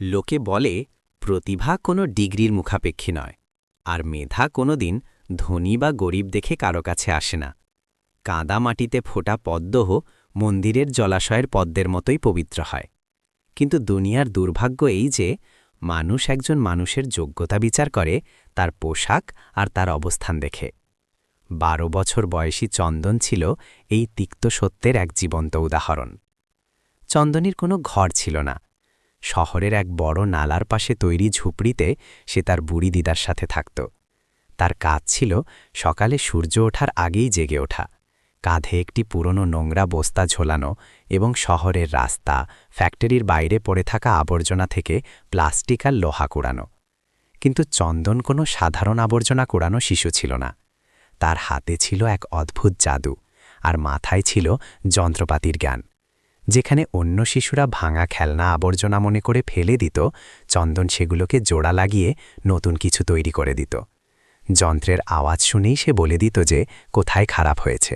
লোকে বলে, প্রতিভা কোনো ডিগ্রির মুখাপেক্ষী নয়, আর মেধা কোনো দিন ধনী বা গরিব দেখে কারও কাছে আসে না। কাদা মাটিতে ফোটা পদ্মহ মন্দিরের জলাশয়ের পদ্মের মতোই পবিত্র হয়। কিন্তু দুনিয়ার দুর্ভাগ্য এই যে, মানুষ একজন মানুষের যোগ্যতা বিচার করে, তার পোশাক আর তার অবস্থান দেখে। বারো বছর বয়সী চন্দন ছিল এই তিক্ত সত্যের এক জীবন্ত উদাহরণ। চন্দনীর কোনো ঘর ছিল না শহরের এক বড় নালার পাশে তৈরি ঝুপড়িতে সে তার বুড়ি দিদার সাথে থাকত। তার কাজ ছিল সকালে সূর্য ওঠার আগেই জেগে ওঠা। কাঁধে একটি পুরনো নোংরা বস্তা ঝোলানো এবং শহরের রাস্তা, ফ্যাক্টরির বাইরে পড়ে থাকা আবর্জনা থেকে প্লাস্টিক আর লোহা কুড়ানো। কিন্তু চন্দন কোনো সাধারণ আবর্জনা কুড়ানো শিশু ছিল না। তার হাতে ছিল এক অদ্ভুত জাদু আর মাথায় ছিল যন্ত্রপাতির জ্ঞান। যেখানে অন্য শিশুরা ভাঙা খেলনা আবর্জনা মনে করে ফেলে দিত, চন্দন সেগুলোকে জোড়া লাগিয়ে নতুন কিছু তৈরি করে দিত। যন্ত্রের আওয়াজ শুনেই সে বলে দিত যে, কোথায় খারাপ হয়েছে।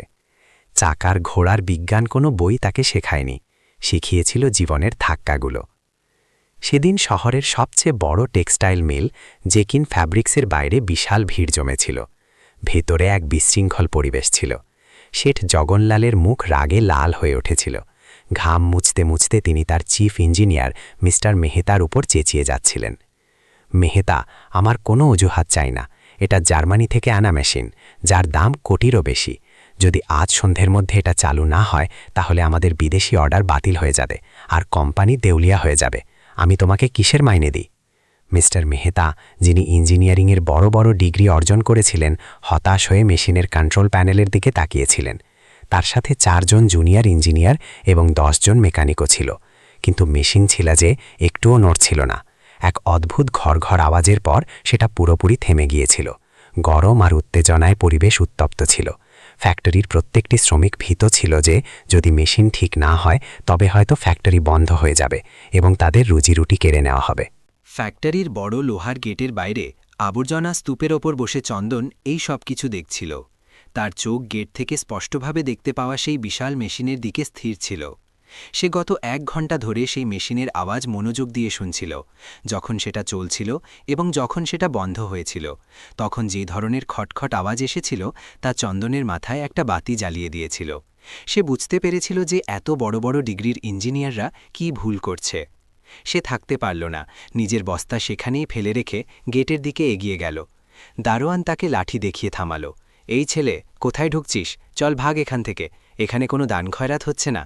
চাকার ঘোড়ার বিজ্ঞান কোনো বই তাকে শেখায়নি, শিখিয়েছিল জীবনের ধাক্কাগুলো। সেদিন শহরের সবচেয়ে বড় টেক্সটাইল মিল, জেকিন ফ্যাব্রিক্সের বাইরে বিশাল ভিড় জমেছিল। ভেতরে এক বিশৃঙ্খল পরিবেশ ছিল। শেঠ জগনলালের মুখ রাগে লাল হয়ে উঠেছিল। ঘাম মুছতে মুছতে তিনি তার চিফ ইঞ্জিনিয়ার মিস্টার মেহতার উপর চেঁচিয়ে যাচ্ছিলেন। মেহতা, আমার কোনো অজুহাত চাই না। এটা জার্মানি থেকে আনা মেশিন, যার দাম কোটিরও বেশি। যদি আজ সন্ধ্যের মধ্যে এটা চালু না হয়, তাহলে আমাদের বিদেশি অর্ডার বাতিল হয়ে যাবে আর কোম্পানি দেউলিয়া হয়ে যাবে। আমি তোমাকে কিসের মাইনে দিই? মিস্টার মেহতা, যিনি ইঞ্জিনিয়ারিংয়ের বড় বড় ডিগ্রি অর্জন করেছিলেন, হতাশ হয়ে মেশিনের কন্ট্রোল প্যানেলের দিকে তাকিয়েছিলেন। তার সাথে চারজন জুনিয়র ইঞ্জিনিয়ার এবং দশজন মেকানিকও ছিল। কিন্তু মেশিন ছিল যে একটুও নড়ছিল না। এক অদ্ভুত ঘর ঘর আওয়াজের পর সেটা পুরোপুরি থেমে গিয়েছিল। গরম আর উত্তেজনায় পরিবেশ উত্তপ্ত ছিল। ফ্যাক্টরির প্রত্যেকটি শ্রমিক ভীত ছিল যে যদি মেশিন ঠিক না হয়, তবে হয়তো ফ্যাক্টরি বন্ধ হয়ে যাবে এবং তাদের রুজিরুটি কেড়ে নেওয়া হবে। ফ্যাক্টরির বড় লোহার গেটের বাইরে আবর্জনা স্তূপের ওপর বসে চন্দন এই সব কিছু দেখছিল। তার চোখ গেট থেকে স্পষ্টভাবে দেখতে পাওয়া সেই বিশাল মেশিনের দিকে স্থির ছিল। সে গত এক ঘণ্টা ধরে সেই মেশিনের আওয়াজ মনোযোগ দিয়ে শুনছিল, যখন সেটা চলছিল এবং যখন সেটা বন্ধ হয়েছিল। তখন যে ধরনের খটখট আওয়াজ এসেছিল, তা চন্দনের মাথায় একটা বাতি জ্বালিয়ে দিয়েছিল। সে বুঝতে পেরেছিল যে এত বড় বড় ডিগ্রির ইঞ্জিনিয়াররা কি ভুল করছে। সে থাকতে পারল না, নিজের বস্তা সেখানেই ফেলে রেখে গেটের দিকে এগিয়ে গেল। দারোয়ান তাকে লাঠি দেখিয়ে থামালো। এই ছেলে, কোথায় ঢুকছিস? চল ভাগ এখান থেকে। এখানে কোনো দান খয়রাত হচ্ছে না।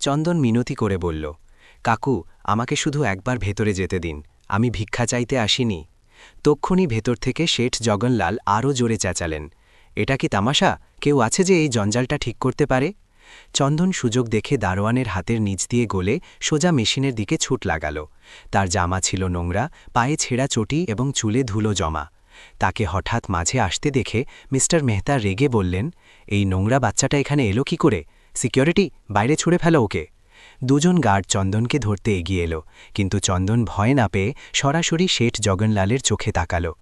চন্দন মিনতি করে বলল, কাকু, আমাকে শুধু একবার ভেতরে যেতে দিন। আমি ভিক্ষা চাইতে আসিনি। তক্ষুনি ভেতর থেকে শেঠ জগনলাল আরও জোরে চেঁচালেন, এটা কি তামাশা? কেউ আছে যে এই জঞ্জালটা ঠিক করতে পারে? চন্দন সুযোগ দেখে দারোয়ানের হাতের নিচ দিয়ে গলে সোজা মেশিনের দিকে ছুট লাগাল। তার জামা ছিল নোংরা, পায়ে ছেঁড়া চটি এবং চুলে ধুলো জমা। তাকে হঠাৎ মাঝে আসতে দেখে মিস্টার মেহতা রেগে বললেন, এই নোংরা বাচ্চাটা এখানে এলো কি করে? সিকিউরিটি, বাইরে ছুঁড়ে ফেলো ওকে। দুজন গার্ড চন্দনকে ধরতে এগিয়ে এলো, কিন্তু চন্দন ভয় না পেয়ে সরাসরি শেঠ জগনলালের চোখে তাকালো।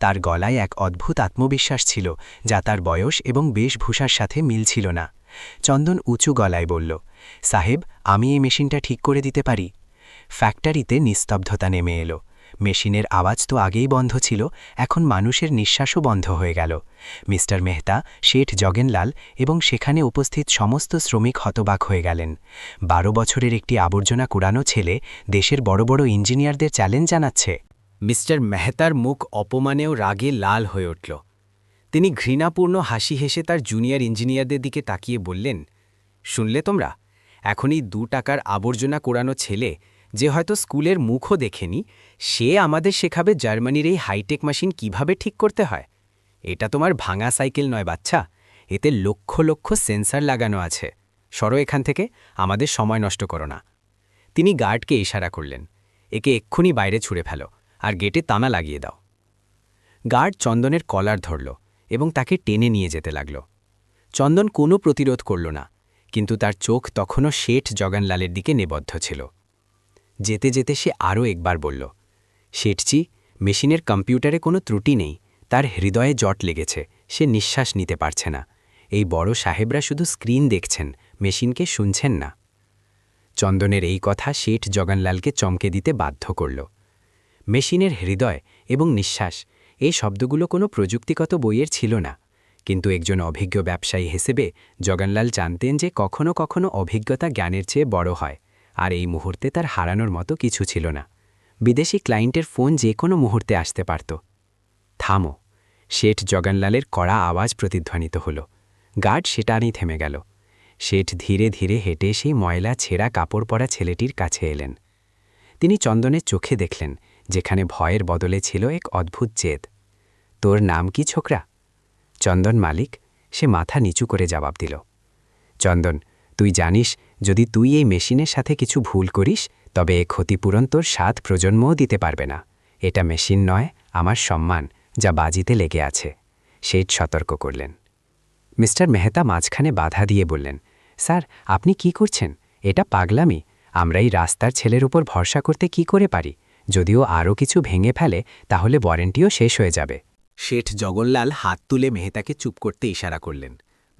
তার গলায় এক অদ্ভুত আত্মবিশ্বাস ছিল, যা তার বয়স এবং বেশভূষার সাথে মিল ছিল না। চন্দন উঁচু গলায় বলল, সাহেব, আমি এই মেশিনটা ঠিক করে দিতে পারি? ফ্যাক্টরিতে নিস্তব্ধতা নেমে এলো। মেশিনের আওয়াজ তো আগেই বন্ধ ছিল, এখন মানুষের নিঃশ্বাসও বন্ধ হয়ে গেল। মিস্টার মেহতা, শেঠ জগেনলাল এবং সেখানে উপস্থিত সমস্ত শ্রমিক হতবাক হয়ে গেলেন। বারো বছরের একটি আবর্জনা কুড়ানো ছেলে দেশের বড় বড় ইঞ্জিনিয়ারদের চ্যালেঞ্জ জানাচ্ছে। মিস্টার মেহতার মুখ অপমানেও রাগে লাল হয়ে উঠল। তিনি ঘৃণাপূর্ণ হাসি হেসে তার জুনিয়র ইঞ্জিনিয়ারদের দিকে তাকিয়ে বললেন, শুনলে তোমরা? এখনই দু টাকার আবর্জনা কোড়ানো ছেলে যে হয়তো স্কুলের মুখও দেখেনি, সে আমাদের শেখাবে জার্মানির এই হাইটেক মেশিন কীভাবে ঠিক করতে হয়। এটা তোমার ভাঙা সাইকেল নয়, বাচ্চা। এতে লক্ষ লক্ষ সেন্সার লাগানো আছে। সরো এখান থেকে, আমাদের সময় নষ্ট করো না। তিনি গার্ডকে ইশারা করলেন। একে এক্ষুনি বাইরে ছুঁড়ে ফেলো, আর গেটে তানা লাগিয়ে দাও। গার্ড চন্দনের কলার ধরল এবং তাকে টেনে নিয়ে যেতে লাগল। চন্দন কোনো প্রতিরোধ করল না, কিন্তু তার চোখ তখনও শেঠ জগানলালের দিকে নিবদ্ধ ছিল। যেতে যেতে সে আরও একবার বলল, শেঠজি, মেশিনের কম্পিউটারে কোনো ত্রুটি নেই, তার হৃদয়ে জট লেগেছে, সে নিঃশ্বাস নিতে পারছে না। এই বড় সাহেবরা শুধু স্ক্রিন দেখছেন, মেশিনকে শুনছেন না। চন্দনের এই কথা শেঠ জগনলালকে চমকে দিতে বাধ্য করল। মেশিনের হৃদয় এবং নিঃশ্বাস, এই শব্দগুলো কোনো প্রযুক্তিগত বইয়ের ছিল না। কিন্তু একজন অভিজ্ঞ ব্যবসায়ী হিসেবে জগনলাল জানতেন যে কখনো কখনো অভিজ্ঞতা জ্ঞানের চেয়ে বড় হয়। আর এই মুহূর্তে তার হারানোর মতো কিছু ছিল না। বিদেশি ক্লায়েন্টের ফোন যে কোনো মুহূর্তে আসতে পারত। থামো। শেঠ জগনলালের কড়া আওয়াজ প্রতিধ্বনিত হল। গার্ড সেটারই থেমে গেল। শেঠ ধীরে ধীরে হেঁটে সেই ময়লা ছেঁড়া কাপড় পরা ছেলেটির কাছে এলেন। তিনি চন্দনের চোখে দেখলেন, যেখানে ভয়ের বদলে ছিল এক অদ্ভুত জেদ। তোর নাম কি, ছোকরা? চন্দন মালিক। সে মাথা নিচু করে জবাব দিল। চন্দন, তুই জানিস যদি তুই এই মেশিনের সাথে কিছু ভুল করিস, তবে এ ক্ষতিপূরণ তোর সাত প্রজন্মও দিতে পারবে না। এটা মেশিন নয়, আমার সম্মান, যা বাজিতে লেগে আছে। শেঠ সতর্ক করলেন। মিস্টার মেহতা মাঝখানে বাধা দিয়ে বললেন, স্যার, আপনি কি করছেন? এটা পাগলামি। আমরা এই রাস্তার ছেলের উপর ভরসা করতে কি করে পারি? যদিও আরও কিছু ভেঙে ফেলে, তাহলে ওয়ারেন্টিও শেষ হয়ে যাবে। শেঠ জগনলাল হাত তুলে মেহতাকে চুপ করতে ইশারা করলেন।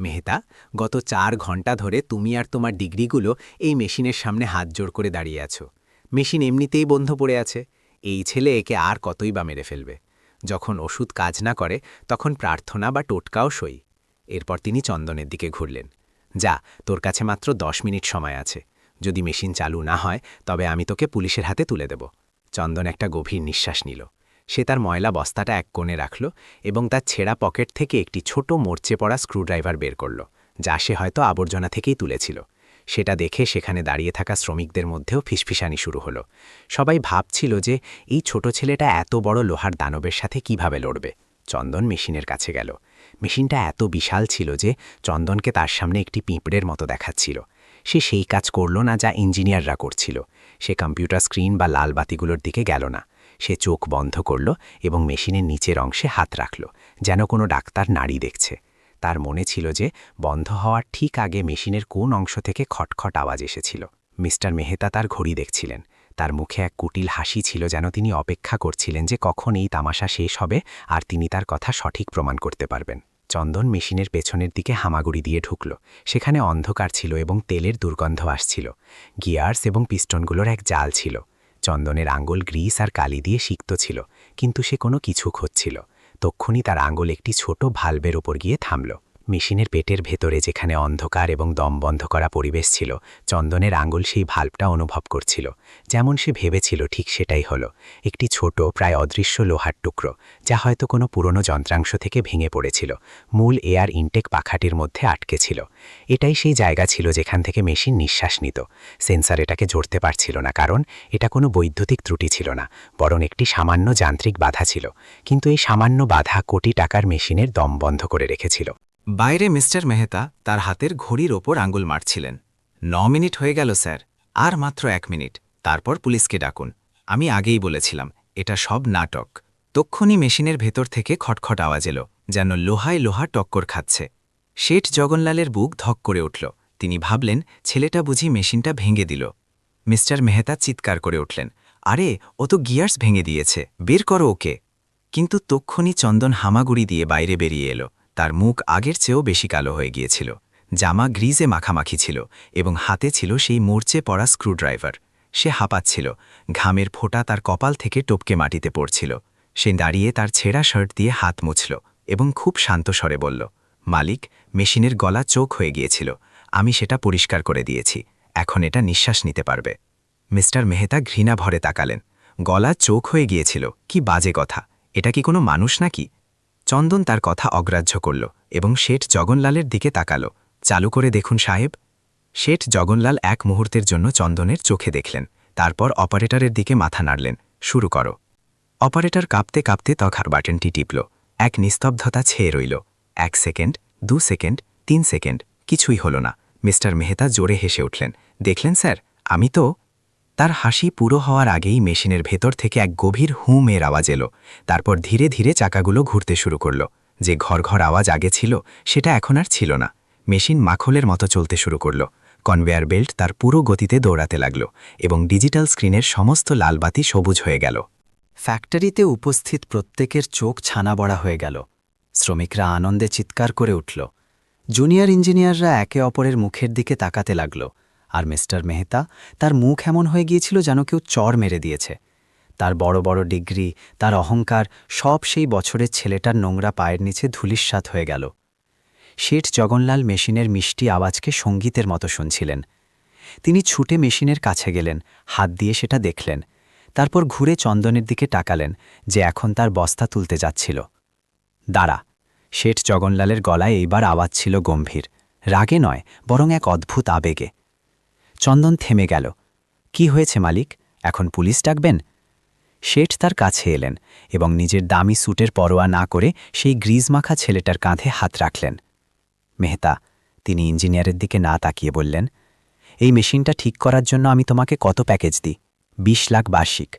মেহতা, গত চার ঘণ্টা ধরে তুমি আর তোমার ডিগ্রিগুলো এই মেশিনের সামনে হাত জোড় করে দাঁড়িয়ে আছো। মেশিন এমনিতেই বন্ধ পড়ে আছে। এই ছেলে একে আর কতই বা মেরে ফেলবে। যখন ওষুধ কাজ না করে, তখন প্রার্থনা বা টোটকাও সই। এরপর তিনি চন্দনের দিকে ঘুরলেন। যা, তোর কাছে মাত্র দশ মিনিট সময় আছে। যদি মেশিন চালু না হয়, তবে আমি তোকে পুলিশের হাতে তুলে দেব। চন্দন একটা গভীর নিঃশ্বাস নিল। সে তার ময়লা বস্তাটা এক কোণে রাখল এবং তার ছেঁড়া পকেট থেকে একটি ছোট মোর্চে পড়া স্ক্রুড্রাইভার বের করল, যা সে হয়তো আবর্জনা থেকেই তুলেছিল। সেটা দেখে সেখানে দাঁড়িয়ে থাকা শ্রমিকদের মধ্যেও ফিসফিসানি শুরু হলো। সবাই ভাবছিল যে এই ছোট ছেলেটা এত বড় লোহার দানবের সাথে কীভাবে লড়বে। চন্দন মেশিনের কাছে গেল। মেশিনটা এত বিশাল ছিল যে চন্দনকে তার সামনে একটি পিঁপড়ের মতো দেখাচ্ছিল। সে সেই কাজ করল না যা ইঞ্জিনিয়াররা করছিল। সে কম্পিউটার স্ক্রিন বা লাল বাতিগুলোর দিকে গেল না। সে চোখ বন্ধ করল এবং মেশিনের নিচের অংশে হাত রাখল, যেন কোনো ডাক্তার নাড়ি দেখছে। তার মনে ছিল যে বন্ধ হওয়ার ঠিক আগে মেশিনের কোন অংশ থেকে খটখট আওয়াজ এসেছিল। মিস্টার মেহতা তার ঘড়ি দেখছিলেন। তার মুখে এক কুটিল হাসি ছিল যেন তিনি অপেক্ষা করছিলেন যে কখন এই তামাশা শেষ হবে আর তিনি তার কথা সঠিক প্রমাণ করতে পারবেন। চন্দন মেশিনের পেছনের দিকে হামাগুড়ি দিয়ে ঢুকল। সেখানে অন্ধকার ছিল এবং তেলের দুর্গন্ধ আসছিল। গিয়ার্স এবং পিস্টনগুলোর এক জাল ছিল। চন্দনের আঙ্গুল গ্রিস আর কালি দিয়ে সিক্ত ছিল, কিন্তু সে কোনো কিছু খুঁজছিল। তক্ষুনি তার আঙ্গুল একটি ছোট ভাল্বের ওপর গিয়ে থামল। মেশিনের পেটের ভেতরে যেখানে অন্ধকার এবং দম বন্ধ করা পরিবেশ ছিল, চন্দনের আঙুল সেই ভাল্বটা অনুভব করছিল। যেমন সে ভেবেছিল ঠিক সেটাই হলো। একটি ছোট, প্রায় অদৃশ্য লোহার টুকরো, যা হয়তো কোনো পুরনো যন্ত্রাংশ থেকে ভেঙে পড়েছিল। মূল এয়ার ইনটেক পাখাটির মধ্যে আটকে ছিল। এটাই সেই জায়গা ছিল যেখান থেকে মেশিন নিঃশ্বাস নিত। সেন্সার এটাকে জড়তে পারছিল না, কারণ এটা কোনো বৈদ্যুতিক ত্রুটি ছিল না, বরং একটি সামান্য যান্ত্রিক বাধা ছিল। কিন্তু এই সামান্য বাধা কোটি টাকার মেশিনের দম বন্ধ করে রেখেছিল। বাইরে মিস্টার মেহতা তার হাতের ঘড়ির ওপর আঙ্গুল মারছিলেন। ন মিনিট হয়ে গেল, স্যার। আর মাত্র এক মিনিট। তারপর পুলিশকে ডাকুন। আমি আগেই বলেছিলাম, এটা সব নাটক। তক্ষণই মেশিনের ভেতর থেকে খটখট আওয়াজ এলো, যেন লোহায় লোহা টক্কর খাচ্ছে। শেঠ জগনলালের বুক ধক করে উঠল। তিনি ভাবলেন, ছেলেটা বুঝি মেশিনটা ভেঙে দিল। মিস্টার মেহতা চিৎকার করে উঠলেন, আরে, ও তো গিয়ার্স ভেঙে দিয়েছে, বের করো ওকে। কিন্তু তক্ষণই চন্দন হামাগুড়ি দিয়ে বাইরে বেরিয়ে এলো। তার মুখ আগের চেয়েও বেশি কালো হয়ে গিয়েছিল। জামা গ্রিজে মাখামাখি ছিল এবং হাতে ছিল সেই মোর্চে পড়া স্ক্রুড্রাইভার। সে হাঁপাচ্ছিল, ঘামের ফোঁটা তার কপাল থেকে টপকে মাটিতে পড়ছিল। সে দাঁড়িয়ে তার ছেঁড়া শার্ট দিয়ে হাত মুছল এবং খুব শান্ত স্বরে বলল, মালিক, মেশিনের গলা চোখ হয়ে গিয়েছিল। আমি সেটা পরিষ্কার করে দিয়েছি। এখন এটা নিঃশ্বাস নিতে পারবে মিস্টার মেহতা ঘৃণা ভরে তাকালেন। গলা চোখ হয়ে গিয়েছিল। কি বাজে কথা। এটা কি কোনো মানুষ নাকি? চন্দন তার কথা অগ্রাহ্য করল এবং শেঠ জগনলালের দিকে তাকালো। চালু করে দেখুন সাহেব। শেঠ জগনলাল এক মুহূর্তের জন্য চন্দনের চোখে দেখলেন, তারপর অপারেটরের দিকে মাথা নাড়লেন। শুরু করো। অপারেটর কাঁপতে কাঁপতে তখার বাটনটি টিপল। এক নিস্তব্ধতা ছেয়ে রইল। এক সেকেন্ড, দু সেকেন্ড, তিন সেকেন্ড, কিছুই হল না। মিস্টার মেহতা জোরে হেসে উঠলেন। দেখলেন, স্যার, আমি তো তার হাসি পুরো হওয়ার আগেই মেশিনের ভেতর থেকে এক গভীর হুম এর আওয়াজ এলো। তারপর ধীরে ধীরে চাকাগুলো ঘুরতে শুরু করল। যে ঘর ঘর আওয়াজ আগে ছিল, সেটা এখন আর ছিল না। মেশিন মাখলের মতো চলতে শুরু করল। কনভেয়ার বেল্ট তার পুরো গতিতে দৌড়াতে লাগল এবং ডিজিটাল স্ক্রিনের সমস্ত লালবাতি সবুজ হয়ে গেল। ফ্যাক্টরিতে উপস্থিত প্রত্যেকের চোখ ছানা বড়া হয়ে গেল। শ্রমিকরা আনন্দে চিৎকার করে উঠল। জুনিয়র ইঞ্জিনিয়াররা একে অপরের মুখের দিকে তাকাতে লাগল। আর মিস্টার মেহতা তার মুখ এমন হয়ে গিয়েছিল যেন কেউ চর মেরে দিয়েছে। তার বড় বড় ডিগ্রি, তার অহংকার, সব সেই বছরের ছেলেটার নোংরা পায়ের নিচে ধুলিস্বাত হয়ে গেল। শেঠ জগনলাল মেশিনের মিষ্টি আওয়াজকে সঙ্গীতের মতো শুনছিলেন। তিনি ছুটে মেশিনের কাছে গেলেন, হাত দিয়ে সেটা দেখলেন। তারপর ঘুরে চন্দনের দিকে টাকালেন যে এখন তার বস্তা তুলতে যাচ্ছিল। দাঁড়া। শেঠ জগনলালের গলায় এইবার আওয়াজ ছিল গম্ভীর। রাগে নয়, বরং এক অদ্ভুত আবেগে। চন্দন থেমে গেল। কি হয়েছে মালিক? এখন পুলিশ ডাকবেন? শেঠ তার কাছে এলেন এবং নিজের দামি স্যুটের পরোয়া না করে সেই গ্রিজ মাখা ছেলেটার কাঁধে হাত রাখলেন। মেহতা, তিনি ইঞ্জিনিয়ারের দিকে না তাকিয়ে বললেন, এই মেশিনটা ঠিক করার জন্য আমি তোমাকে কত প্যাকেজ দিই? বিশ লাখ বার্ষিক।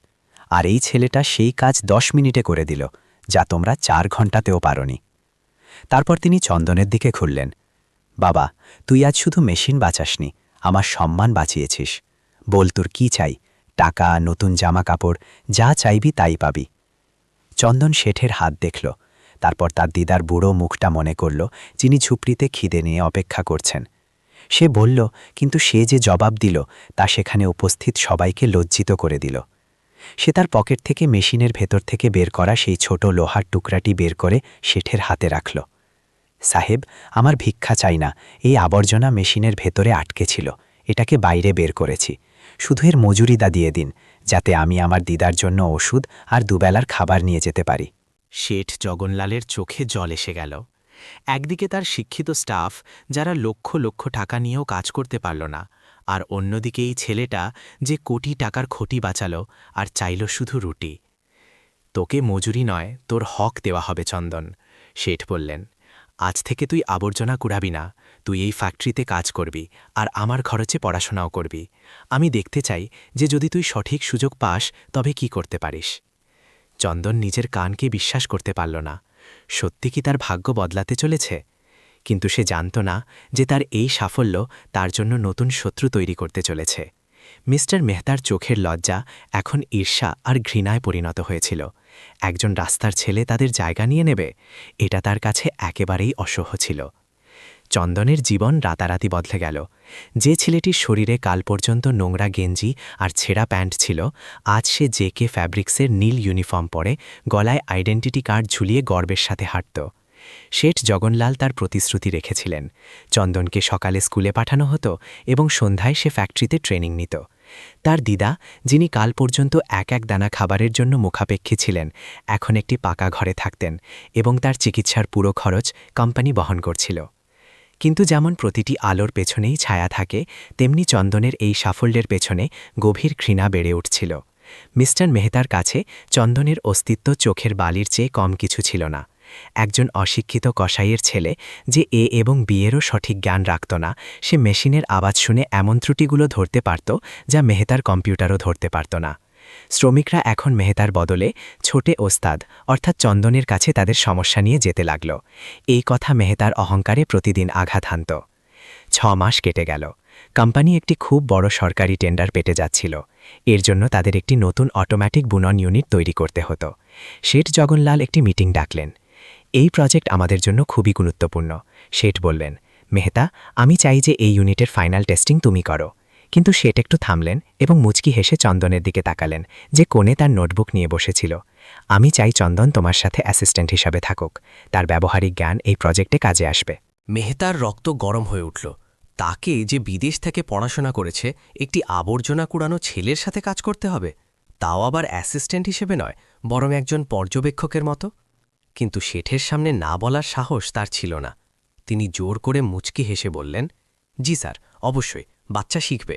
আর এই ছেলেটা সেই কাজ দশ মিনিটে করে দিল, যা তোমরা চার ঘন্টাতেও পারনি। তারপর তিনি চন্দনের দিকে ঘুরলেন বাবা, তুই আজ শুধু মেশিন বাঁচাসনি আমার সম্মান বাঁচিয়েছিস। বল তোর কি চাই? টাকা, নতুন জামা কাপড় যা চাইবি তাই পাবি। চন্দন শেঠের হাত দেখল। তারপর তার দিদার বুড়ো মুখটা মনে করল যিনি ঝুপড়িতে খিদে নিয়ে অপেক্ষা করছেন। সে বলল, কিন্তু সে যে জবাব দিল, তা সেখানে উপস্থিত সবাইকে লজ্জিত করে দিল। সে তার পকেট থেকে মেশিনের ভেতর থেকে বের করা সেই ছোট লোহার টুকরাটি বের করে শেঠের হাতে রাখল। সাহেব, আমার ভিক্ষা চাই না, এই আবর্জনা মেশিনের ভেতরে আটকে ছিল, এটাকে বাইরে বের করেছি। শুধু এর মজুরিদা দিয়ে দিন, যাতে আমি আমার দিদার জন্য ওষুধ আর দুবেলার খাবার নিয়ে যেতে পারি। শেঠ জগনলালের চোখে জল এসে গেল। একদিকে তার শিক্ষিত স্টাফ, যারা লক্ষ লক্ষ টাকা নিয়েও কাজ করতে পারল না, আর অন্যদিকে এই ছেলেটা যে কোটি টাকার ক্ষতি বাঁচালো আর চাইল শুধু রুটি। তোকে মজুরি নয়, তোর হক দেওয়া হবে চন্দন শেঠ বললেন। আজ থেকে তুই আবর্জনা কুড়াবি না, তুই এই ফ্যাক্টরিতে কাজ করবি আর আমার খরচে পড়াশোনাও করবি। আমি দেখতে চাই যে যদি তুই সঠিক সুযোগ পাস, তবে কি করতে পারিস। চন্দন নিজের কানকে বিশ্বাস করতে পারল না। সত্যি কি তার ভাগ্য বদলাতে চলেছে? কিন্তু সে জানত না যে তার এই সাফল্য তার জন্য নতুন শত্রু তৈরি করতে চলেছে। মিস্টার মেহতার চোখের লজ্জা এখন ঈর্ষা আর ঘৃণায় পরিণত হয়েছিল। একজন রাস্তার ছেলে তাদের জায়গা নিয়ে নেবে, এটা তার কাছে একেবারেই অসহ্য ছিল। চন্দনের জীবন রাতারাতি বদলে গেল। যে ছেলেটির শরীরে কাল পর্যন্ত নোংরা গেঞ্জি আর ছেঁড়া প্যান্ট ছিল, আজ সে জেকে ফ্যাব্রিক্সের নীল ইউনিফর্ম পরে গলায় আইডেন্টিটি কার্ড ঝুলিয়ে গর্বের সাথে হাঁটত। শেঠ জগনলাল তার প্রতিশ্রুতি রেখেছিলেন। চন্দনকে সকালে স্কুলে পাঠানো হতো এবং সন্ধ্যায় সে ফ্যাক্টরিতে ট্রেনিং নিত। তার দিদা, যিনি কাল পর্যন্ত এক এক দানা খাবারের জন্য মুখাপেক্ষী ছিলেন, এখন একটি পাকা ঘরে থাকতেন এবং তার চিকিৎসার পুরো খরচ কোম্পানি বহন করছিল। কিন্তু যেমন প্রতিটি আলোর পেছনেই ছায়া থাকে, তেমনি চন্দনের এই সাফল্যের পেছনে গভীর ঘৃণা বেড়ে উঠছিল। মিস্টার মেহতার কাছে চন্দনের অস্তিত্ব চোখের বালির চেয়ে কম কিছু ছিল না। একজন অশিক্ষিত কসাইয়ের ছেলে যে এ এবং বিয়েরও সঠিক জ্ঞান রাখত না, সে মেশিনের আওয়াজ শুনে এমন ত্রুটিগুলো ধরতে পারত যা মেহতার কম্পিউটারও ধরতে পারত না। শ্রমিকরা এখন মেহতার বদলে ছোটে ওস্তাদ, অর্থাৎ চন্দনের কাছে তাদের সমস্যা নিয়ে যেতে লাগল। এই কথা মেহতার অহংকারে প্রতিদিন আঘাত হানত। ছ মাস কেটে গেল। কোম্পানি একটি খুব বড় সরকারি টেন্ডার পেটে যাচ্ছিল। এর জন্য তাদের একটি নতুন অটোমেটিক বুনন ইউনিট তৈরি করতে হতো। শেঠ জগনলাল একটি মিটিং ডাকলেন। এই প্রজেক্ট আমাদের জন্য খুবই গুরুত্বপূর্ণ। শেঠ বললেন, মেহতা, আমি চাই যে এই ইউনিটের ফাইনাল টেস্টিং তুমি করো। কিন্তু শেঠ একটু থামলেন এবং মুচকি হেসে চন্দনের দিকে তাকালেন, যে কোণে তার নোটবুক নিয়ে বসেছিল। আমি চাই চন্দন তোমার সাথে অ্যাসিস্ট্যান্ট হিসাবে থাকুক। তার ব্যবহারিক জ্ঞান এই প্রজেক্টে কাজে আসবে। মেহতার রক্ত গরম হয়ে উঠল। তাকে যে বিদেশ থেকে পড়াশোনা করেছে, একটি আবর্জনা কুড়ানো ছেলের সাথে কাজ করতে হবে? তাও আবার অ্যাসিস্ট্যান্ট হিসেবে নয়, বরং একজন পর্যবেক্ষকের মতো? কিন্তু শেঠের সামনে না বলার সাহস তার ছিল না। তিনি জোর করে মুচকি হেসে বললেন, জি স্যার, অবশ্যই, বাচ্চা শিখবে।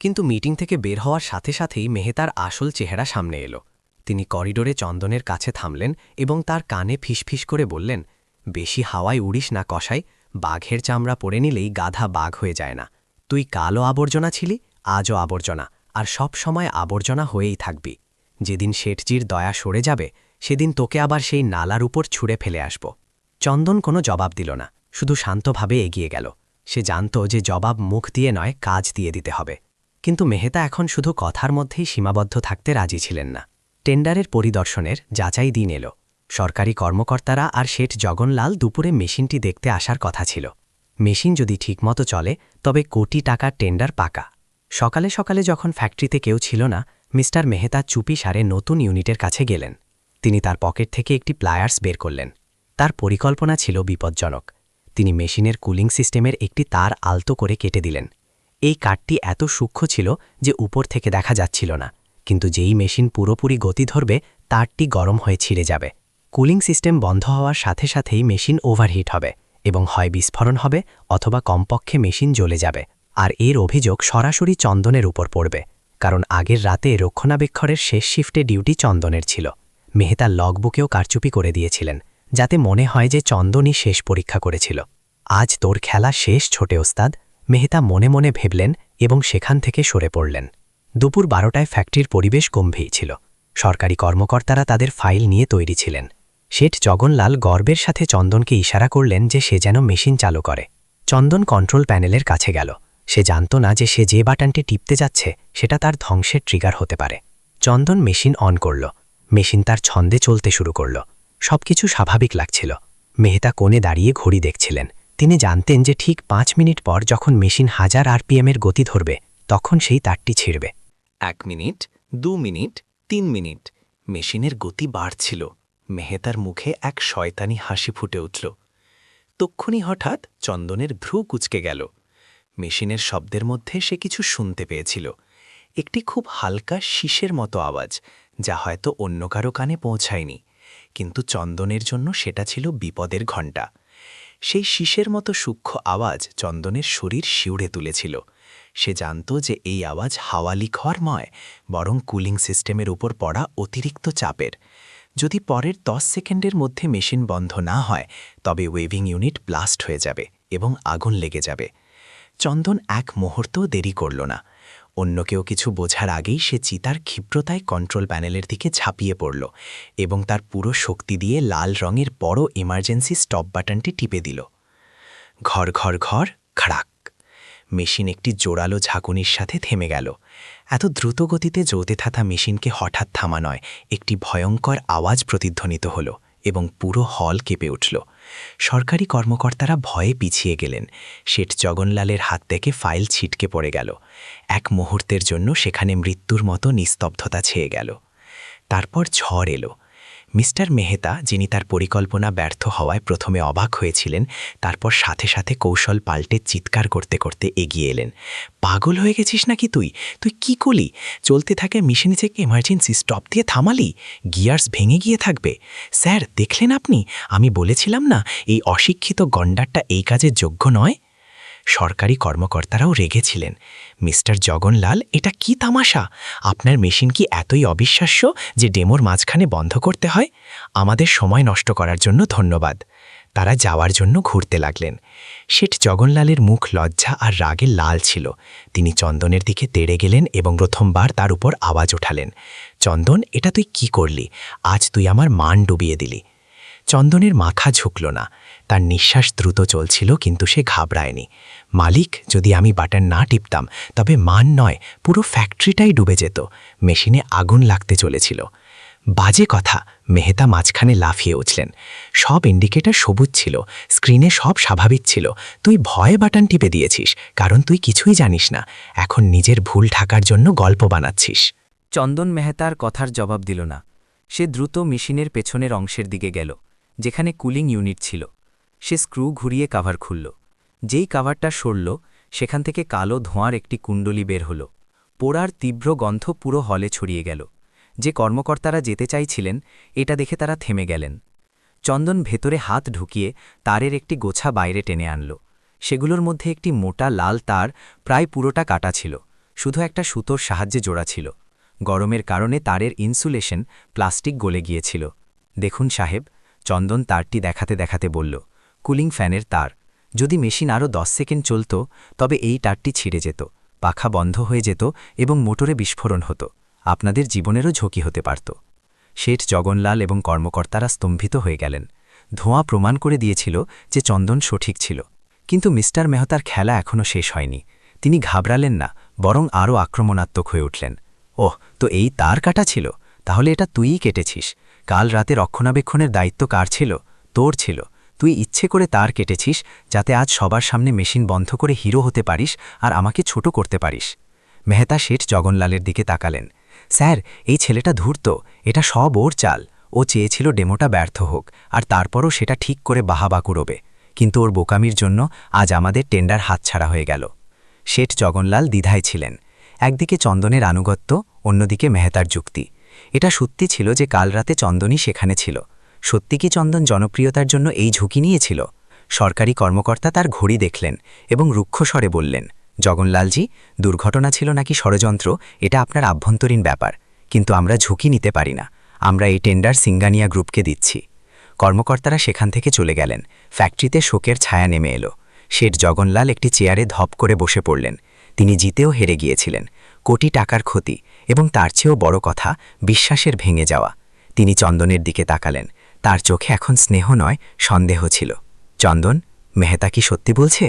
কিন্তু মিটিং থেকে বের হওয়ার সাথে সাথেই মেহতার আসল চেহারা সামনে এলো। তিনি করিডোরে চন্দনের কাছে থামলেন এবং তার কানে ফিসফিস করে বললেন, বেশি হাওয়ায় উড়িস না কষাই বাঘের চামড়া পড়ে নিলেই গাধা বাঘ হয়ে যায় না। তুই কালো আবর্জনা ছিলি, আজও আবর্জনা, আর সব সময় আবর্জনা হয়েই থাকবি। যেদিন শেঠজির দয়া সরে যাবে সেদিন তোকে আবার সেই নালার উপর ছুঁড়ে ফেলে আসব। চন্দন কোনো জবাব দিল না, শুধু শান্তভাবে এগিয়ে গেল। সে জানত যে জবাব মুখ দিয়ে নয়, কাজ দিয়ে দিতে হবে। কিন্তু মেহতা এখন শুধু কথার মধ্যেই সীমাবদ্ধ থাকতে রাজি ছিলেন না। টেন্ডারের পরিদর্শনের যাচাই দিন এলো। সরকারি কর্মকর্তারা আর শেঠ জগনলাল দুপুরে মেশিনটি দেখতে আসার কথা ছিল। মেশিন যদি ঠিকমতো চলে, তবে কোটি টাকার টেন্ডার পাকা। সকালে সকালে যখন ফ্যাক্টরিতে কেউ ছিল না, মিস্টার মেহতা চুপি সারে নতুন ইউনিটের কাছে গেলেন। তিনি তার পকেট থেকে একটি প্লায়ার্স বের করলেন। তার পরিকল্পনা ছিল বিপজ্জনক। তিনি মেশিনের কুলিং সিস্টেমের একটি তার আলতো করে কেটে দিলেন। এই কাঠটি এত সূক্ষ্ম ছিল যে উপর থেকে দেখা যাচ্ছিল না। কিন্তু যেই মেশিন পুরোপুরি গতি ধরবে, তারটি গরম হয়ে ছিঁড়ে যাবে। কুলিং সিস্টেম বন্ধ হওয়ার সাথে সাথেই মেশিন ওভারহিট হবে এবং হয় বিস্ফোরণ হবে অথবা কমপক্ষে মেশিন জ্বলে যাবে। আর এর অভিযোগ সরাসরি চন্দনের উপর পড়বে, কারণ আগের রাতে রক্ষণাবেক্ষণের শেষ শিফটে ডিউটি চন্দনের ছিল। মেহতা লগবুকেও কারচুপি করে দিয়েছিলেন, যাতে মনে হয় যে চন্দনই শেষ পরীক্ষা করেছিল। আজ তোর খেলা শেষ, ছোটে ওস্তাদ, মেহতা মনে মনে ভেবলেন এবং সেখান থেকে সরে পড়লেন। দুপুর বারোটায় ফ্যাক্টরির পরিবেশ গম্ভীর ছিল। সরকারি কর্মকর্তারা তাদের ফাইল নিয়ে তৈরি ছিলেন। শেঠ জগনলাল গর্বের সাথে চন্দনকে ইশারা করলেন যে সে যেন মেশিন চালু করে। চন্দন কন্ট্রোল প্যানেলের কাছে গেল। সে জানত না যে সে যে বাটনটি টিপতে যাচ্ছে, সেটা তার ধ্বংসের ট্রিগার হতে পারে। চন্দন মেশিন অন করল। মেশিন তার ছন্দে চলতে শুরু করল। সবকিছু স্বাভাবিক লাগছিল। মেহতা কোণে দাঁড়িয়ে ঘড়ি দেখছিলেন। তিনি জানতেন যে ঠিক পাঁচ মিনিট পর যখন মেশিন হাজার আরপিএমের গতি ধরবে, তখন সেই তারটি ছিঁড়বে। এক মিনিট, দু মিনিট, তিন মিনিট। মেশিনের গতি বাড়ছিল। মেহেতার মুখে এক শয়তানি হাসি ফুটে উঠল। তক্ষুনি হঠাৎ চন্দনের ভ্রু কুচকে গেল। মেশিনের শব্দের মধ্যে সে কিছু শুনতে পেয়েছিল। একটি খুব হালকা শীষের মতো আওয়াজ। যা হয়তো অন্য কারও কানে পৌঁছায়নি। কিন্তু চন্দনের জন্য সেটা ছিল বিপদের ঘণ্টা। সেই শীষের মতো সূক্ষ্ম আওয়াজ চন্দনের শরীর শিউড়ে তুলেছিল। সে জানত যে এই আওয়াজ হাওয়ালি খর নয়, বরং কুলিং সিস্টেমের উপর পড়া অতিরিক্ত চাপের। যদি পরের দশ সেকেন্ডের মধ্যে মেশিন বন্ধ না হয়, তবে ওয়েভিং ইউনিট ব্লাস্ট হয়ে যাবে এবং আগুন লেগে যাবে। চন্দন এক মুহূর্তও দেরি করল না। অন্য কেউ কিছু বোঝার আগেই সে চিতার ক্ষিপ্রতায় কন্ট্রোল প্যানেলের দিকে ঝাঁপিয়ে পড়ল এবং তার পুরো শক্তি দিয়ে লাল রঙের বড় ইমার্জেন্সি স্টপ বাটনটি টিপে দিল। ঘর ঘর ঘর, খাড়াক। মেশিন একটি জোরালো ঝাঁকুনির সাথে থেমে গেল। এত দ্রুত গতিতে থাকা মেশিনকে হঠাৎ থামা নয়, একটি ভয়ঙ্কর আওয়াজ প্রতিধ্বনিত হল। এবং পুরো হল কেঁপে উঠল। সরকারি কর্মকর্তারা ভয়ে পিছিয়ে গেলেন। শেঠ জগনলালের হাত থেকে ফাইল ছিটকে পড়ে গেল। এক মুহূর্তের জন্য সেখানে মৃত্যুর মতো নিস্তব্ধতা ছেয়ে গেল। তারপর ঝড় এলো। মিস্টার মেহতা, যিনি তার পরিকল্পনা ব্যর্থ হওয়ায় প্রথমে অবাক হয়েছিলেন, তারপর সাথে সাথে কৌশল পাল্টে চিৎকার করতে করতে এগিয়ে এলেন। পাগল হয়ে গেছিস নাকি তুই? তুই কি করলি? চলতে থাকে মিশনে থেকে এমার্জেন্সি স্টপ দিয়ে থামালি, গিয়ার্স ভেঙে গিয়ে থাকবে। স্যার, দেখলেন আপনি? আমি বলেছিলাম না, এই অশিক্ষিত গন্ডারটা এই কাজের যোগ্য নয়? সরকারি কর্মকর্তারাও রেগেছিলেন। মিস্টার জগনলাল, এটা কি তামাশা? আপনার মেশিন কি এতই অবিশ্বাস্য যে ডেমোর মাঝখানে বন্ধ করতে হয়? আমাদের সময় নষ্ট করার জন্য ধন্যবাদ। তারা যাওয়ার জন্য ঘুরতে লাগলেন। শেঠ জগনলালের মুখ লজ্জা আর রাগে লাল ছিল। তিনি চন্দনের দিকে তেড়ে গেলেন এবং প্রথমবার তার উপর আওয়াজ ওঠালেন। চন্দন, এটা তুই কি করলি? আজ তুই আমার মান ডুবিয়ে দিলি। চন্দনের মাথা ঝুঁকল না। তার নিঃশ্বাস দ্রুত চলছিল, কিন্তু সে ঘাবড়ায়নি। মালিক, যদি আমি বাটন না টিপতাম, তবে মান নয়, পুরো ফ্যাক্টরিটাই ডুবে যেত। মেশিনে আগুন লাগতে চলেছিল। বাজে কথা, মেহেতা মাঝখানে লাফিয়ে উঠলেন। সব ইন্ডিকেটর সবুজ ছিল, স্ক্রিনে সব স্বাভাবিক ছিল। তুই ভয়ে বাটন টিপে দিয়েছিস, কারণ তুই কিছুই জানিস না। এখন নিজের ভুল ঢাকার জন্য গল্প বানাচ্ছিস। চন্দন মেহতার কথার জবাব দিল না। সে দ্রুত মেশিনের পেছনের অংশের দিকে গেল। যেখানে কুলিং ইউনিট ছিল। সে স্ক্রু ঘুরিয়ে কাভার খুলল। যেই কাভারটা সরল, সেখান থেকে কালো ধোঁয়ার একটি কুণ্ডলি বের হল। পোড়ার তীব্র গন্ধ পুরো হলে ছড়িয়ে গেল। যে কর্মকর্তারা যেতে চাইছিলেন, এটা দেখে তারা থেমে গেলেন। চন্দন ভেতরে হাত ঢুকিয়ে তারের একটি গোছা বাইরে টেনে আনল। সেগুলোর মধ্যে একটি মোটা লাল তার প্রায় পুরোটা কাটা ছিল। শুধু একটা সুতোর সাহায্যে জোড়া ছিল। গরমের কারণে তারের ইনসুলেশন প্লাস্টিক গলে গিয়েছিল। দেখুন সাহেব চন্দন তারটি দেখাতে দেখাতে বলল, কুলিং ফ্যানের তার। যদি মেশিন আরও দশ সেকেন্ড চলত, তবে এই তারটি ছিঁড়ে যেত, পাখা বন্ধ হয়ে যেত এবং মোটরে বিস্ফোরণ হতো। আপনাদের জীবনেরও ঝুঁকি হতে পারত। শেঠ জগনলাল এবং কর্মকর্তারা স্তম্ভিত হয়ে গেলেন। ধোঁয়া প্রমাণ করে দিয়েছিল যে চন্দন সঠিক ছিল। কিন্তু মিস্টার মেহতার খেলা এখনও শেষ হয়নি। তিনি ঘাবড়ালেন না, বরং আরও আক্রমণাত্মক হয়ে উঠলেন। ওহ, তো এই তার কাটা ছিল? তাহলে এটা তুইই কেটেছিস। কাল রাতে রক্ষণাবেক্ষণের দায়িত্ব কার ছিল? তোর ছিল। তুই ইচ্ছে করে তার কেটেছিস, যাতে আজ সবার সামনে মেশিন বন্ধ করে হিরো হতে পারিস আর আমাকে ছোট করতে পারিস। মেহতা শেঠ জগনলালের দিকে তাকালেন। স্যার, এই ছেলেটা ধূর্ত। এটা সব ওর চাল। ও চেয়েছিল ডেমোটা ব্যর্থ হোক, আর তারপরও সেটা ঠিক করে বাহাবা কুড়োবে কিন্তু ওর বোকামির জন্য আজ আমাদের টেন্ডার হাতছাড়া হয়ে গেল। শেঠ জগনলাল দ্বিধায় ছিলেন। একদিকে চন্দনের আনুগত্য, অন্যদিকে মেহতার যুক্তি। এটা সত্যি ছিল যে কাল রাতে চন্দনই সেখানে ছিল। সত্যি কি চন্দন জনপ্রিয়তার জন্য এই ঝুঁকি নিয়েছিল? সরকারি কর্মকর্তা তার ঘড়ি দেখলেন এবং রুক্ষস্বরে বললেন, জগনলালজি, দুর্ঘটনা ছিল নাকি ষড়যন্ত্র? এটা আপনার আভ্যন্তরীণ ব্যাপার। কিন্তু আমরা ঝুঁকি নিতে পারি না। আমরা এই টেন্ডার সিঙ্গানিয়া গ্রুপকে দিচ্ছি। কর্মকর্তারা সেখান থেকে চলে গেলেন। ফ্যাক্টরিতে শোকের ছায়া নেমে এলো। শেঠ জগনলাল একটি চেয়ারে ধপ করে বসে পড়লেন। তিনি জিতেও হেরে গিয়েছিলেন। কোটি টাকার ক্ষতি এবং তার চেয়েও বড় কথা বিশ্বাসের ভেঙে যাওয়া। তিনি চন্দনের দিকে তাকালেন। তার চোখে এখন স্নেহ নয়, সন্দেহ ছিল। চন্দন, মেহতা কি সত্যি বলছে?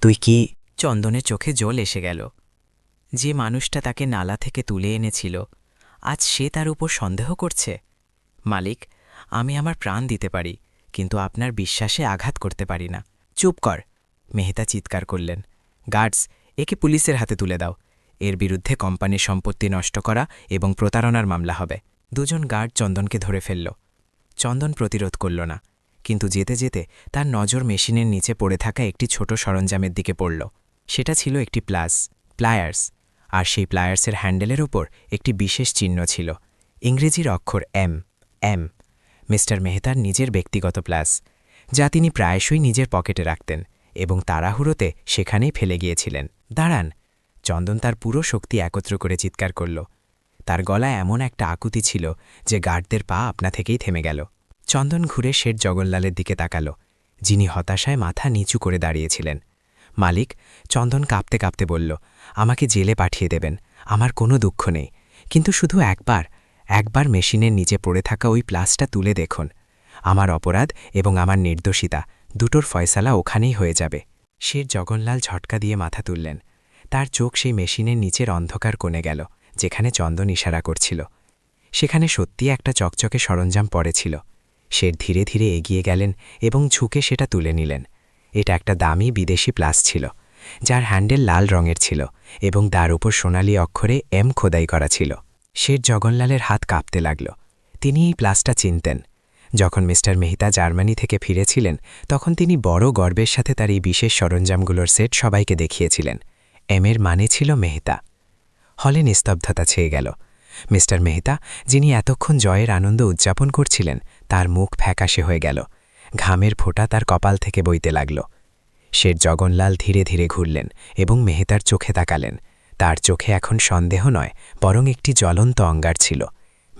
তুই কি চন্দনের চোখে জল এসে গেল? যে মানুষটা তাকে নালা থেকে তুলে এনেছিল, আজ সে তার উপর সন্দেহ করছে? মালিক, আমি আমার প্রাণ দিতে পারি, কিন্তু আপনার বিশ্বাসে আঘাত করতে পারি না। চুপ কর, মেহতা চিৎকার করলেন। গার্ডস, একে পুলিশের হাতে তুলে দাও। এর বিরুদ্ধে কোম্পানির সম্পত্তি নষ্ট করা এবং প্রতারণার মামলা হবে। দুজন গার্ড চন্দনকে ধরে ফেলল। চন্দন প্রতিরোধ করল না, কিন্তু যেতে যেতে তার নজর মেশিনের নিচে পড়ে থাকা একটি ছোট সরঞ্জামের দিকে পড়ল। সেটা ছিল একটি প্লাস, প্লায়ার্স, আর সেই প্লায়ার্সের হ্যান্ডেলের ওপর একটি বিশেষ চিহ্ন ছিল। ইংরেজির অক্ষর এম এম। মিস্টার মেহতার নিজের ব্যক্তিগত প্লাস, যা তিনি প্রায়শই নিজের পকেটে রাখতেন এবং তাড়াহুড়োতে সেখানেই ফেলে গিয়েছিলেন। দাঁড়ান চন্দন তার পুরো শক্তি একত্র করে চিৎকার করল। তার গলায় এমন একটা আকুতি ছিল যে গার্ডদের পা আপনা থেকেই থেমে গেল। চন্দন ঘুরে শেঠ জগন্লালের দিকে তাকাল, যিনি হতাশায় মাথা নিচু করে দাঁড়িয়েছিলেন। মালিক চন্দন কাঁপতে কাঁপতে বলল, আমাকে জেলে পাঠিয়ে দেবেন, আমার কোনো দুঃখ নেই। কিন্তু শুধু একবার একবার মেশিনের নিচে পড়ে থাকা ওই প্লাসটা তুলে দেখুন। আমার অপরাধ এবং আমার নির্দোষিতা, দুটোর ফয়সালা ওখানেই হয়ে যাবে। শের জগনলাল ঝটকা দিয়ে মাথা তুললেন। তার চোখ সেই মেশিনের নিচের অন্ধকার কোণে গেল, যেখানে চন্দন ইশারা করছিল। সেখানে সত্যি একটা চকচকে সরঞ্জাম পড়েছিল। সে ধীরে ধীরে এগিয়ে গেলেন এবং ঝুঁকে সেটা তুলে নিলেন। এটা একটা দামি বিদেশি প্লাস ছিল, যার হ্যান্ডেল লাল রঙের ছিল এবং তার উপর সোনালি অক্ষরে এম খোদাই করা ছিল। শের জগনলালের হাত কাঁপতে লাগল। তিনি এই প্লাসটা চিনতেন। যখন মিস্টার মেহতা জার্মানি থেকে ফিরেছিলেন, তখন তিনি বড় গর্বের সাথে তার এই বিশেষ সরঞ্জামগুলোর সেট সবাইকে দেখিয়েছিলেন। এম এর মানে ছিল মেহতা। হলে নিস্তব্ধতা ছেয়ে গেল। মিস্টার মেহতা, যিনি এতক্ষণ জয়ের আনন্দ উদযাপন করছিলেন, তার মুখ ফ্যাকাশে হয়ে গেল। ঘামের ফোঁটা তার কপাল থেকে বইতে লাগল। শের জগনলাল ধীরে ধীরে ঘুরলেন এবং মেহতার চোখে তাকালেন। তার চোখে এখন সন্দেহ নয়, বরং একটি জ্বলন্ত অঙ্গার ছিল।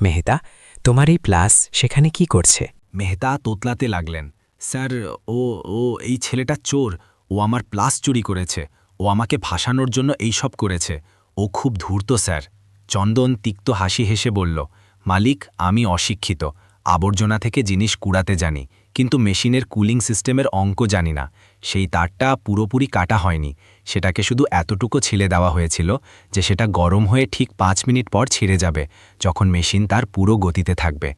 মেহতা, তোমার এই প্লাস সেখানে কি করছে? মেহতা তোতলাতে লাগলেন। স্যার, ও ও, এই ছেলেটা চোর। ও আমার প্লাস চুরি করেছে। ও আমাকে ভাসানোর জন্য এই সব করেছে। ও খুব ধূর্ত, স্যার। চন্দন তিক্ত হাসি হেসে বলল, মালিক, আমি অশিক্ষিত। আবর্জনা থেকে জিনিস কুড়াতে জানি, কিন্তু মেশিনের কুলিং সিস্টেমের অঙ্ক জানি না। সেই তারটা পুরোপুরি কাটা হয়নি। সেটাকে শুধু এতটুকু ছিলে দেওয়া হয়েছিল যে সেটা গরম হয়ে ঠিক পাঁচ মিনিট পর ছিঁড়ে যাবে, যখন মেশিন তার পুরো গতিতে থাকবে।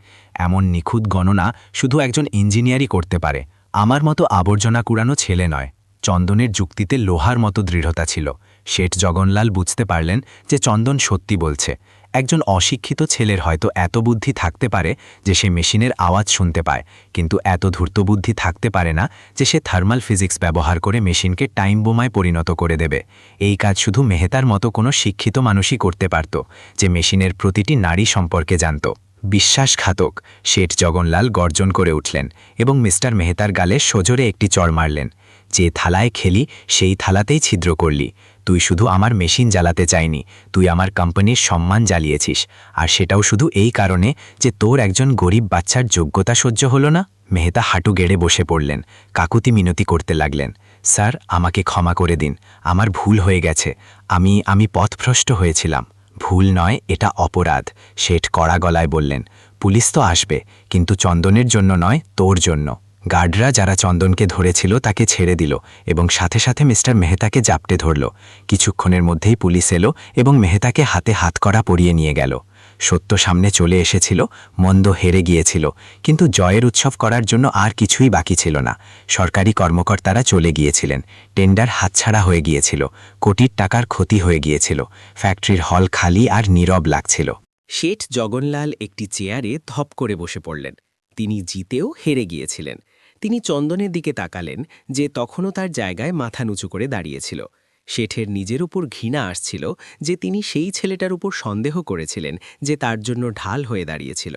এমন নিখুঁত গণনা শুধু একজন ইঞ্জিনিয়ারই করতে পারে। আমার মতো আবর্জনা কুড়ানো ছেলে নয়। চন্দনের যুক্তিতে লোহার মতো দৃঢ়তা ছিল। শেঠ জগনলাল বুঝতে পারলেন যে চন্দন সত্যি বলছে। একজন অশিক্ষিত ছেলের হয়তো এত বুদ্ধি থাকতে পারে যে সে মেশিনের আওয়াজ শুনতে পায়, কিন্তু এত ধূর্ত বুদ্ধি থাকতে পারে না যে সে থার্মাল ফিজিক্স ব্যবহার করে মেশিনকে টাইম বোমায় পরিণত করে দেবে। এই কাজ শুধু মেহতার মতো কোনো শিক্ষিত মানুষই করতে পারত, যে মেশিনের প্রতিটি নারী সম্পর্কে জানত। বিশ্বাসঘাতক, শেঠ জগনলাল গর্জন করে উঠলেন এবং মিস্টার মেহতার গালে সজোরে একটি চড় মারলেন। যে থালায় খেলি, সেই থালাতেই ছিদ্র করলি। তুই শুধু আমার মেশিন জ্বালাতে চাইনি, তুই আমার কোম্পানির সম্মান জ্বালিয়েছিস। আর সেটাও শুধু এই কারণে যে তোর একজন গরিব বাচ্চার যোগ্যতা সহ্য হলো না। মেহতা হাঁটু গেড়ে বসে পড়লেন, কাকুতি মিনতি করতে লাগলেন, স্যার, আমাকে ক্ষমা করে দিন, আমার ভুল হয়ে গেছে, আমি আমি পথভ্রষ্ট হয়েছিলাম। ভুল নয়, এটা অপরাধ শেঠ কড়া গলায় বললেন, পুলিশ তো আসবে, কিন্তু চন্দনের জন্য নয়, তোর জন্য। গার্ডরা যারা চন্দনকে ধরেছিল তাকে ছেড়ে দিল এবং সাথে সাথে মিস্টার মেহতাকে জাপটে ধরল। কিছুক্ষণের মধ্যেই পুলিশ এলো এবং মেহতাকে হাতে হাত করা পরিয়ে নিয়ে গেল। সত্য সামনে চলে এসেছিল, মন্দ হেরে গিয়েছিল, কিন্তু জয়ের উৎসব করার জন্য আর কিছুই বাকি ছিল না। সরকারি কর্মকর্তারা চলে গিয়েছিলেন, টেন্ডার হাতছাড়া হয়ে গিয়েছিল, কোটির টাকার ক্ষতি হয়ে গিয়েছিল, ফ্যাক্টরির হল খালি আর নীরব লাগছিল। শেঠ জগনলাল একটি চেয়ারে ধপ করে বসে পড়লেন। তিনি জিতেও হেরে গিয়েছিলেন। তিনি চন্দনের দিকে তাকালেন, যে তখনও তার জায়গায় মাথা নুচু করে দাঁড়িয়েছিল। শেঠের নিজের উপর ঘৃণা আসছিল যে তিনি সেই ছেলেটার উপর সন্দেহ করেছিলেন যে তার জন্য ঢাল হয়ে দাঁড়িয়েছিল।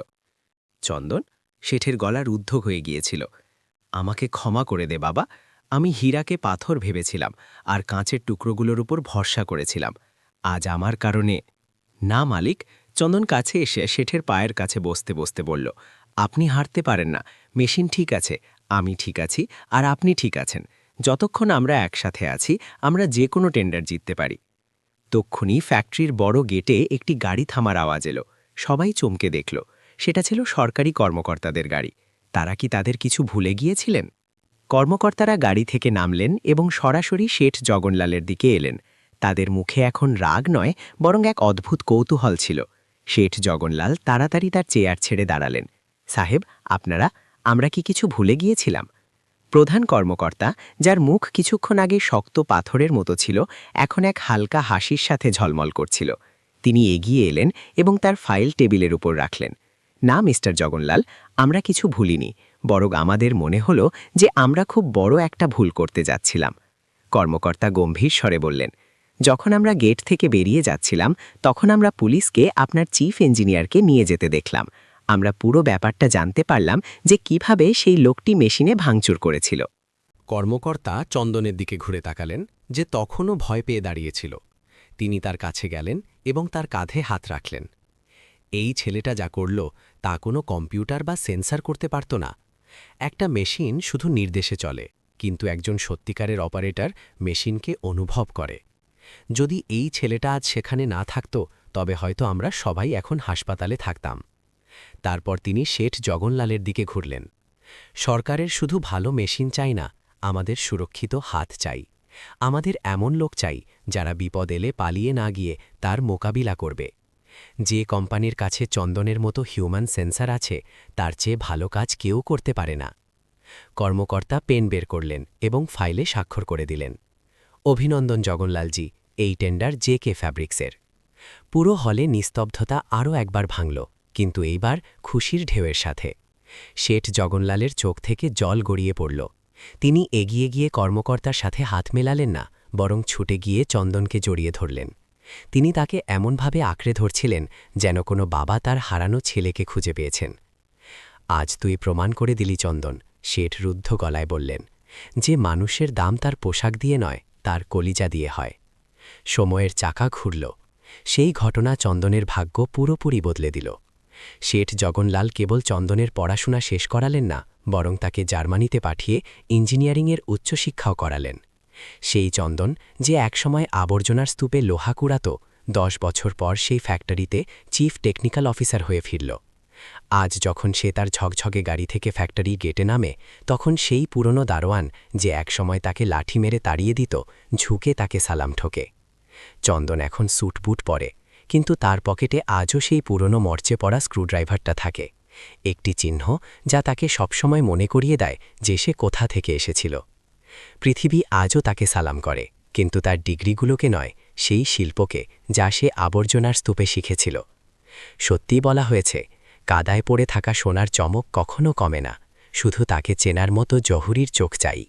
চন্দন, শেঠের গলা রুদ্ধ হয়ে গিয়েছিল। আমাকে ক্ষমা করে দে বাবা, আমি হীরাকে পাথর ভেবেছিলাম আর কাঁচের টুকরোগুলোর উপর ভরসা করেছিলাম। আজ আমার কারণে না মালিক, চন্দন কাছে এসে শেঠের পায়ের কাছে বসতে বসতে বলল, আপনি হারতে পারেন না, মেশিন ঠিক আছে আমি ঠিক আছি আর আপনি ঠিক আছেন। যতক্ষণ আমরা একসাথে আছি, আমরা যে কোনো টেন্ডার জিততে পারি। তক্ষুনি ফ্যাক্টরির বড় গেটে একটি গাড়ি থামার আওয়াজ এলো। সবাই চমকে দেখল। সেটা ছিল সরকারি কর্মকর্তাদের গাড়ি। তারা কি তাদের কিছু ভুলে গিয়েছিলেন? কর্মকর্তারা গাড়ি থেকে নামলেন এবং সরাসরি শেঠ জগনলালের দিকে এলেন। তাদের মুখে এখন রাগ নয়, বরং এক অদ্ভুত কৌতূহল ছিল। শেঠ জগনলাল তাড়াতাড়ি তার চেয়ার ছেড়ে দাঁড়ালেন। সাহেব, আপনারা আমরা কি কিছু ভুলে গিয়েছিলাম? প্রধান কর্মকর্তা, যার মুখ কিছুক্ষণ আগে শক্ত পাথরের মতো ছিল, এখন এক হালকা হাসির সাথে ঝলমল করছিল। তিনি এগিয়ে এলেন এবং তার ফাইল টেবিলের উপর রাখলেন। না, মিস্টার জগনলাল, আমরা কিছু ভুলিনি, বরং আমাদের মনে হলো যে আমরা খুব বড় একটা ভুল করতে যাচ্ছিলাম। কর্মকর্তা গম্ভীর স্বরে বললেন, যখন আমরা গেট থেকে বেরিয়ে যাচ্ছিলাম, তখন আমরা পুলিশকে আপনার চিফ ইঞ্জিনিয়ারকে নিয়ে যেতে দেখলাম। আমরা পুরো ব্যাপারটা জানতে পারলাম যে কীভাবে সেই লোকটি মেশিনে ভাঙচুর করেছিল। কর্মকর্তা চন্দনের দিকে ঘুরে তাকালেন, যে তখনও ভয় পেয়ে দাঁড়িয়েছিল। তিনি তার কাছে গেলেন এবং তার কাঁধে হাত রাখলেন। এই ছেলেটা যা করল, তা কোনো কম্পিউটার বা সেন্সার করতে পারত না। একটা মেশিন শুধু নির্দেশে চলে, কিন্তু একজন সত্যিকারের অপারেটর মেশিনকে অনুভব করে। যদি এই ছেলেটা আজ সেখানে না থাকত, তবে হয়তো আমরা সবাই এখন হাসপাতালে থাকতাম। তারপর তিনি শেঠ জগনলালের দিকে ঘুরলেন। সরকারের শুধু ভালো মেশিন চাই না, আমাদের সুরক্ষিত হাত চাই। আমাদের এমন লোক চাই, যারা বিপদ এলে পালিয়ে না গিয়ে তার মোকাবিলা করবে। যে কোম্পানির কাছে চন্দনের মতো হিউম্যান সেন্সার আছে, তার চেয়ে ভালো কাজ কেউ করতে পারে না। কর্মকর্তা পেন বের করলেন এবং ফাইলে স্বাক্ষর করে দিলেন। অভিনন্দন জগনলালজি, এই টেন্ডার জে কে ফ্যাব্রিক্সের। পুরো হলে নিস্তব্ধতা আরও একবার ভাঙল। কিন্তু এইবার খুশির ঢেউয়ের সাথে। শেঠ জগনলালের চোখ থেকে জল গড়িয়ে পড়ল। তিনি এগিয়ে গিয়ে কর্মকর্তার সাথে হাত মেলালেন না, বরং ছুটে গিয়ে চন্দনকে জড়িয়ে ধরলেন। তিনি তাকে এমনভাবে আঁকড়ে ধরছিলেন যেন কোনো বাবা তার হারানো ছেলেকে খুঁজে পেয়েছেন। আজ তুই প্রমাণ করে দিলি, চন্দন শেঠ রুদ্ধ গলায় বললেন। যে মানুষের দাম তার পোশাক দিয়ে নয়, তার কলিজা দিয়ে হয়। সময়ের চাকা ঘুরল। সেই ঘটনা চন্দনের ভাগ্য পুরোপুরি বদলে দিল। শেঠ জগনলাল কেবল চন্দনের পড়াশোনা শেষ করালেন না, বরং তাকে জার্মানিতে পাঠিয়ে ইঞ্জিনিয়ারিংয়ের উচ্চশিক্ষাও করালেন। সেই চন্দন যে একসময় আবর্জনার স্তূপে লোহা কুড়াত, দশ বছর পর সেই ফ্যাক্টরিতে চিফ টেকনিক্যাল অফিসার হয়ে ফিরল। আজ যখন সে তার ঝকঝকে গাড়ি থেকে ফ্যাক্টরি গেটে নামে, তখন সেই পুরনো দারোয়ান যে একসময় তাকে লাঠি মেরে তাড়িয়ে দিত, ঝুঁকে তাকে সালাম ঠোকে। চন্দন এখন স্যুটবুট পরে কিন্তু তার পকেটে আজও সেই পুরনো মরচে পড়া স্ক্রুড্রাইভারটা থাকে। একটি চিহ্ন যা তাকে সবসময় মনে করিয়ে দেয় যে সে কোথা থেকে এসেছিল। পৃথিবী আজও তাকে সালাম করে, কিন্তু তার ডিগ্রিগুলোকে নয়, সেই শিল্পকে যা সে আবর্জনার স্তূপে শিখেছিল। সত্যি বলা হয়েছে, কাদায় পড়ে থাকা সোনার চমক কখনো কমে না, শুধু তাকে চেনার মতো জহুরির চোখ চাই।